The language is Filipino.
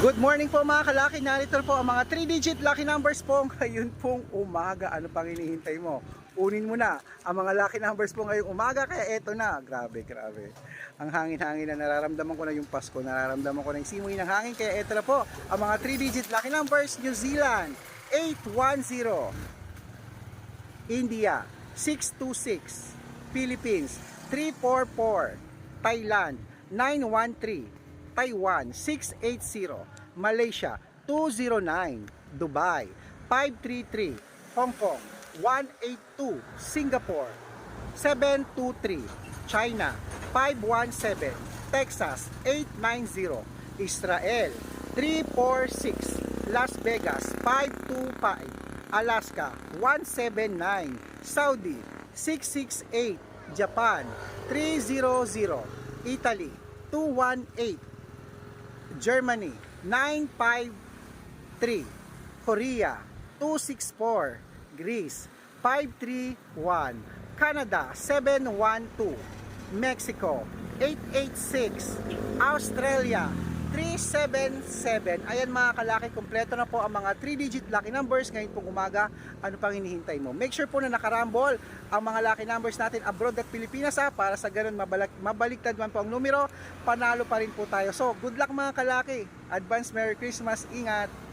Good morning po mga kalaki. Narito po ang mga 3-digit lucky numbers po ngayon pong umaga. Ano pang hinihintay mo? Unin mo na ang mga lucky numbers po ngayong umaga. Kaya eto na. Grabe, grabe. Ang hangin-hangin na nararamdaman ko na yung Pasko. Nararamdaman ko na yung simoy ng hangin. Kaya eto na po ang mga 3-digit lucky numbers. New Zealand 810. India 626. Philippines 344. Thailand 913. Taiwan 680, Malaysia 209, Dubai 533, Hong Kong 182, Singapore 723, China 517, Texas 890, Israel 346, Las Vegas 525, Alaska 179, Saudi 668, Japan 300, Italy 218, Germany 953 Korea 264 Greece 531 Canada 712 Mexico 886 Australia 377 Ayan mga kalaki, kompleto na po ang mga 3-digit lucky numbers ngayon pong umaga. Ano pang hinihintay mo? Make sure po na nakarambol ang mga lucky numbers natin abroad at Pilipinas ha, para sa ganun mabalik, mabaliktad man po ang numero, panalo pa rin po tayo. So, good luck mga kalaki. Advance Merry Christmas. Ingat!